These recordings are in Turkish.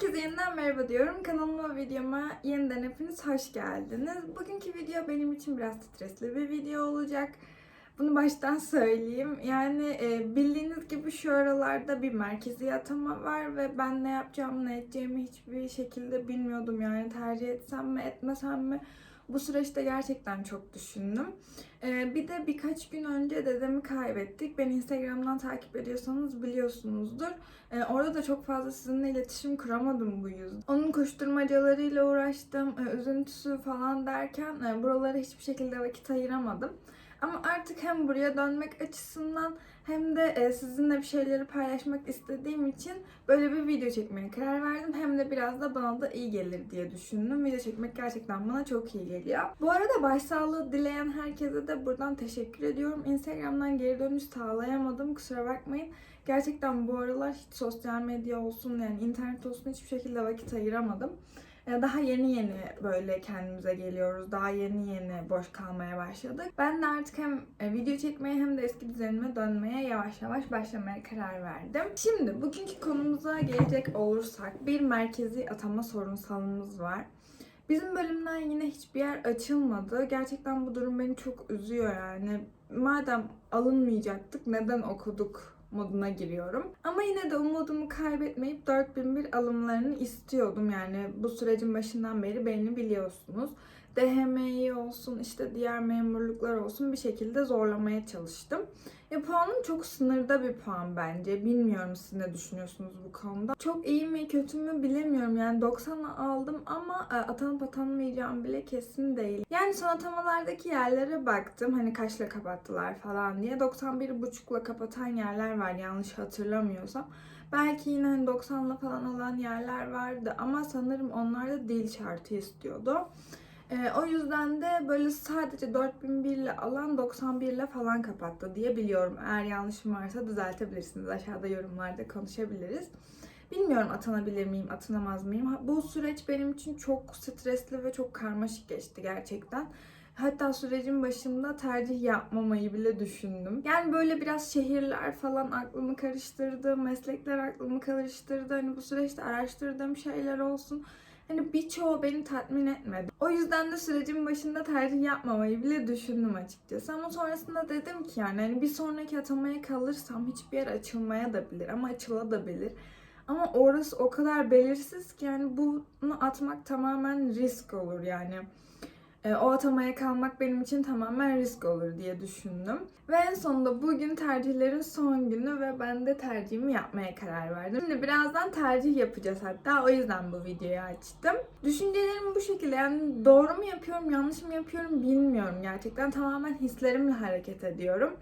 Herkese yeniden merhaba diyorum. Kanalıma videoma yeniden hepiniz hoş geldiniz. Bugünkü video benim için biraz stresli bir video olacak. Bunu baştan söyleyeyim. Yani e, bildiğiniz gibi şu aralarda bir merkezi atama var ve ben ne yapacağımı ne edeceğimi hiçbir şekilde bilmiyordum. Yani tercih etsem mi etmesem mi bu süreçte gerçekten çok düşündüm. Ee, bir de birkaç gün önce dedemi kaybettik. Beni Instagram'dan takip ediyorsanız biliyorsunuzdur. Ee, orada da çok fazla sizinle iletişim kuramadım bu yüzden. Onun koşturmacalarıyla uğraştım, e, üzüntüsü falan derken e, buralara hiçbir şekilde vakit ayıramadım. Ama artık hem buraya dönmek açısından hem de e, sizinle bir şeyleri paylaşmak istediğim için böyle bir video çekmeye karar verdim. Hem de biraz da bana da iyi gelir diye düşündüm. Video çekmek gerçekten bana çok iyi geliyor. Bu arada başsağlığı dileyen herkese de buradan teşekkür ediyorum. Instagram'dan geri dönüş sağlayamadım. Kusura bakmayın. Gerçekten bu aralar hiç sosyal medya olsun yani internet olsun hiçbir şekilde vakit ayıramadım. Daha yeni yeni böyle kendimize geliyoruz. Daha yeni yeni boş kalmaya başladık. Ben de artık hem e, video çekmeye hem de eski düzenime dönmeye yavaş yavaş başlamaya karar verdim. Şimdi bugünkü konumuza gelecek olursak bir merkezi atama sorunsalımız var. Bizim bölümden yine hiçbir yer açılmadı. Gerçekten bu durum beni çok üzüyor yani. Madem alınmayacaktık neden okuduk moduna giriyorum. Ama yine de umudumu kaybetmeyip 4001 alımlarını istiyordum. Yani bu sürecin başından beri beni biliyorsunuz. DHMİ olsun işte diğer memurluklar olsun bir şekilde zorlamaya çalıştım. Ya puanım çok sınırda bir puan bence. Bilmiyorum siz ne düşünüyorsunuz bu konuda. Çok iyi mi kötü mü bilemiyorum. Yani 90 aldım ama e, atanıp atanmayacağım bile kesin değil. Yani son atamalardaki yerlere baktım. Hani kaçla kapattılar falan diye. 91,5'la kapatan yerler var yanlış hatırlamıyorsam. Belki yine hani 90'la falan alan yerler vardı ama sanırım onlar da dil şartı istiyordu. Ee, o yüzden de böyle sadece 4001 ile alan 91 ile falan kapattı diye biliyorum. Eğer yanlışım varsa düzeltebilirsiniz. Aşağıda yorumlarda konuşabiliriz. Bilmiyorum atanabilir miyim, atanamaz mıyım? Bu süreç benim için çok stresli ve çok karmaşık geçti gerçekten. Hatta sürecin başında tercih yapmamayı bile düşündüm. Yani böyle biraz şehirler falan aklımı karıştırdı, meslekler aklımı karıştırdı. Hani bu süreçte araştırdığım şeyler olsun. Hani birçoğu beni tatmin etmedi. O yüzden de sürecin başında tercih yapmamayı bile düşündüm açıkçası. Ama sonrasında dedim ki yani hani bir sonraki atamaya kalırsam hiçbir yer açılmaya da bilir ama açılabilir. Ama orası o kadar belirsiz ki yani bunu atmak tamamen risk olur yani. E, o atamaya kalmak benim için tamamen risk olur diye düşündüm. Ve en sonunda bugün tercihlerin son günü ve ben de tercihimi yapmaya karar verdim. Şimdi birazdan tercih yapacağız hatta o yüzden bu videoyu açtım. Düşüncelerim bu şekilde yani doğru mu yapıyorum yanlış mı yapıyorum bilmiyorum gerçekten tamamen hislerimle hareket ediyorum.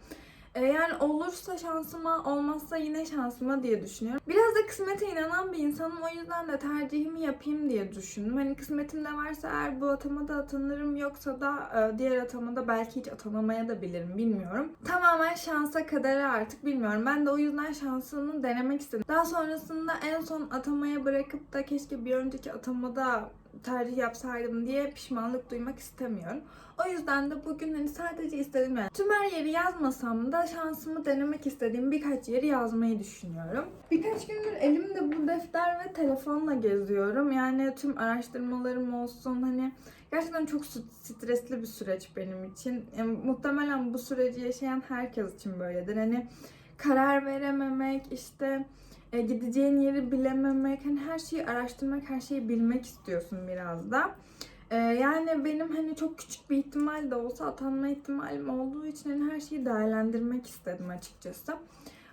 E, Yani olursa şansıma, olmazsa yine şansıma diye düşünüyorum. Biraz da kısmete inanan bir insanım. O yüzden de tercihimi yapayım diye düşündüm. Hani kısmetimde varsa eğer bu atamada atanırım yoksa da e, diğer atamada belki hiç atanamaya da bilirim bilmiyorum. Tamamen şansa kadere artık bilmiyorum. Ben de o yüzden şansını denemek istedim. Daha sonrasında en son atamaya bırakıp da keşke bir önceki atamada tercih yapsaydım diye pişmanlık duymak istemiyorum. O yüzden de bugün hani sadece istedim yani tüm her yeri yazmasam da şansımı denemek istediğim birkaç yeri yazmayı düşünüyorum. Birkaç gündür elimde bu defter ve telefonla geziyorum. Yani tüm araştırmalarım olsun hani gerçekten çok stresli bir süreç benim için. Yani muhtemelen bu süreci yaşayan herkes için böyledir. Hani karar verememek işte e, gideceğin yeri bilememek, hani her şeyi araştırmak, her şeyi bilmek istiyorsun biraz da. E, yani benim hani çok küçük bir ihtimal de olsa atanma ihtimalim olduğu için hani her şeyi değerlendirmek istedim açıkçası.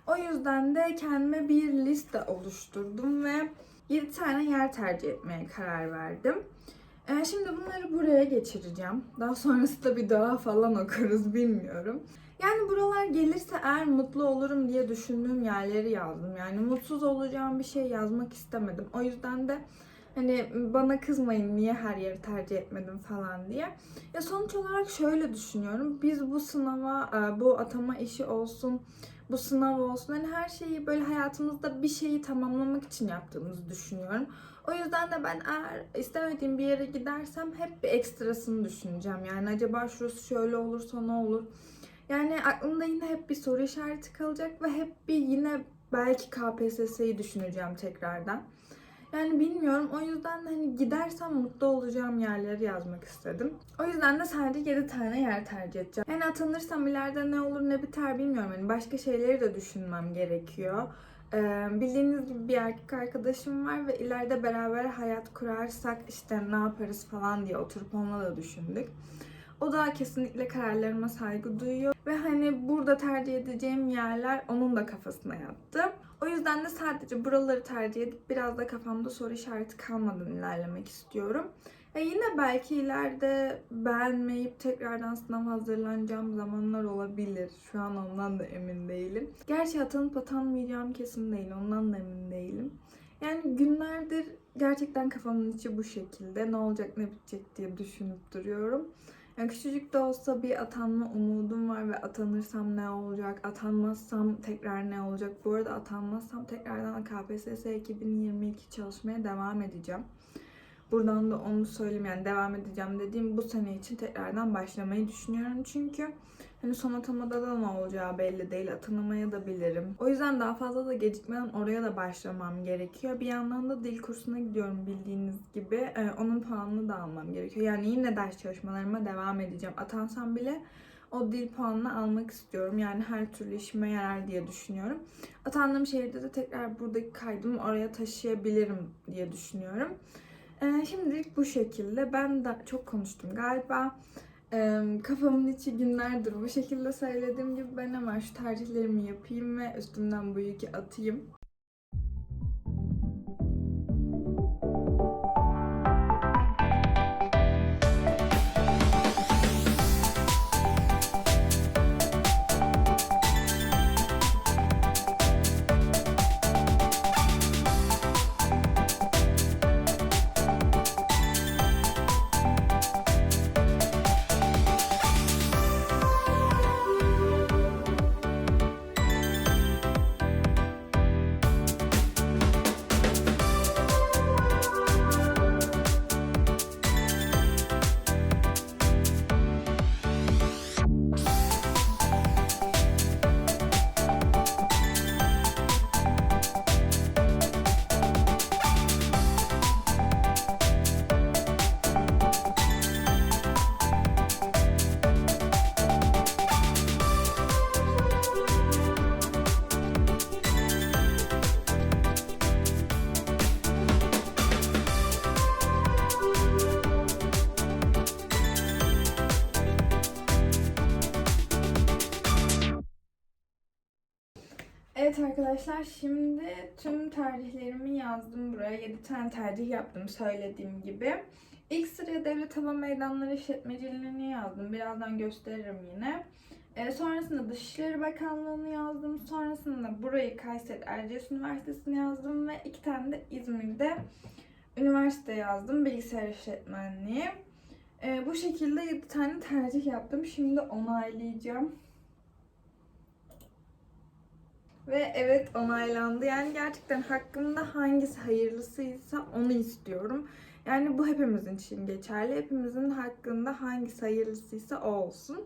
O yüzden de kendime bir liste oluşturdum ve 7 tane yer tercih etmeye karar verdim. E, şimdi bunları buraya geçireceğim. Daha sonrasında bir dua falan okuruz bilmiyorum. Yani buralar gelirse eğer mutlu olurum diye düşündüğüm yerleri yazdım. Yani mutsuz olacağım bir şey yazmak istemedim. O yüzden de hani bana kızmayın niye her yeri tercih etmedim falan diye. Ya sonuç olarak şöyle düşünüyorum. Biz bu sınava, e, bu atama işi olsun, bu sınav olsun hani her şeyi böyle hayatımızda bir şeyi tamamlamak için yaptığımızı düşünüyorum. O yüzden de ben eğer istemediğim bir yere gidersem hep bir ekstrasını düşüneceğim. Yani acaba şurası şöyle olursa ne olur? Yani aklımda yine hep bir soru işareti kalacak ve hep bir yine belki KPSS'yi düşüneceğim tekrardan. Yani bilmiyorum. O yüzden de hani gidersem mutlu olacağım yerleri yazmak istedim. O yüzden de sadece 7 tane yer tercih edeceğim. Yani atanırsam ileride ne olur ne biter bilmiyorum. Hani başka şeyleri de düşünmem gerekiyor. Ee, bildiğiniz gibi bir erkek arkadaşım var ve ileride beraber hayat kurarsak işte ne yaparız falan diye oturup onunla da düşündük. O da kesinlikle kararlarıma saygı duyuyor ve hani burada tercih edeceğim yerler onun da kafasına yattı. O yüzden de sadece buraları tercih edip biraz da kafamda soru işareti kalmadan ilerlemek istiyorum. Ve yine belki ileride beğenmeyip tekrardan sınav hazırlanacağım zamanlar olabilir. Şu an ondan da emin değilim. Gerçi atanıp atanmayacağım kesin değil. Ondan da emin değilim. Yani günlerdir gerçekten kafamın içi bu şekilde. Ne olacak ne bitecek diye düşünüp duruyorum. Yani küçücük de olsa bir atanma umudum var ve atanırsam ne olacak, atanmazsam tekrar ne olacak. Bu arada atanmazsam tekrardan KPSS 2022 çalışmaya devam edeceğim. Buradan da onu söyleyeyim yani devam edeceğim dediğim bu sene için tekrardan başlamayı düşünüyorum. Çünkü hani son atamada da ne olacağı belli değil. Atanamaya da bilirim. O yüzden daha fazla da gecikmeden oraya da başlamam gerekiyor. Bir yandan da dil kursuna gidiyorum bildiğiniz gibi. Ee, onun puanını da almam gerekiyor. Yani yine ders çalışmalarıma devam edeceğim. Atansam bile o dil puanını almak istiyorum. Yani her türlü işime yarar diye düşünüyorum. Atandığım şehirde de tekrar buradaki kaydımı oraya taşıyabilirim diye düşünüyorum. Ee, şimdilik bu şekilde. Ben de çok konuştum galiba. Ee, kafamın içi günlerdir bu şekilde söylediğim gibi ben hemen şu tercihlerimi yapayım ve üstümden bu yükü atayım. Arkadaşlar şimdi tüm tercihlerimi yazdım buraya. 7 tane tercih yaptım söylediğim gibi. İlk sıraya devlet hava meydanları işletmeciliğini yazdım. Birazdan gösteririm yine. Ee, sonrasında Dışişleri Bakanlığı'nı yazdım. Sonrasında burayı Kayseri Erciyes Üniversitesi'ni yazdım. Ve iki tane de İzmir'de üniversite yazdım. Bilgisayar işletmenliği. Ee, bu şekilde 7 tane tercih yaptım. Şimdi onaylayacağım. Ve evet onaylandı. Yani gerçekten hakkımda hangisi hayırlısıysa onu istiyorum. Yani bu hepimizin için geçerli. Hepimizin hakkında hangisi hayırlısıysa o olsun.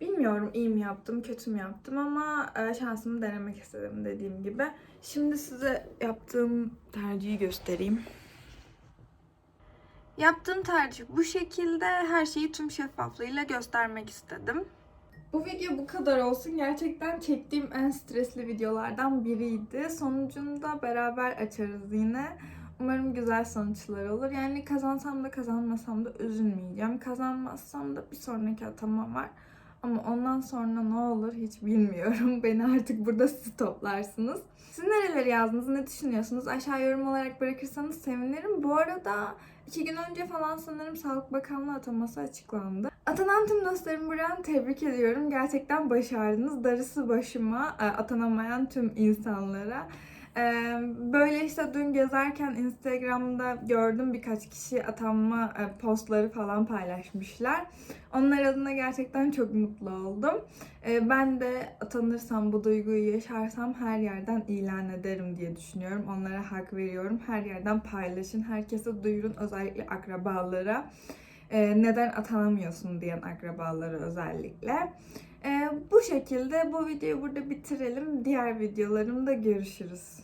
Bilmiyorum iyi mi yaptım, kötü mü yaptım ama e, şansımı denemek istedim dediğim gibi. Şimdi size yaptığım tercihi göstereyim. Yaptığım tercih bu şekilde her şeyi tüm şeffaflığıyla göstermek istedim. Bu video bu kadar olsun. Gerçekten çektiğim en stresli videolardan biriydi. Sonucunu da beraber açarız yine. Umarım güzel sonuçlar olur. Yani kazansam da kazanmasam da üzülmeyeceğim. Kazanmazsam da bir sonraki atama var. Ama ondan sonra ne olur hiç bilmiyorum. Beni artık burada siz toplarsınız. Siz nereleri yazdınız, ne düşünüyorsunuz? Aşağı yorum olarak bırakırsanız sevinirim. Bu arada iki gün önce falan sanırım Sağlık Bakanlığı ataması açıklandı. Atanan tüm dostlarımı buradan tebrik ediyorum. Gerçekten başardınız. Darısı başıma e, atanamayan tüm insanlara. Böyle işte dün gezerken Instagram'da gördüm birkaç kişi atanma postları falan paylaşmışlar. Onlar adına gerçekten çok mutlu oldum. Ben de atanırsam, bu duyguyu yaşarsam her yerden ilan ederim diye düşünüyorum. Onlara hak veriyorum. Her yerden paylaşın, herkese duyurun, özellikle akrabalara. Neden atanamıyorsun diyen akrabalara özellikle. E, Bu şekilde bu videoyu burada bitirelim. Diğer videolarımda görüşürüz.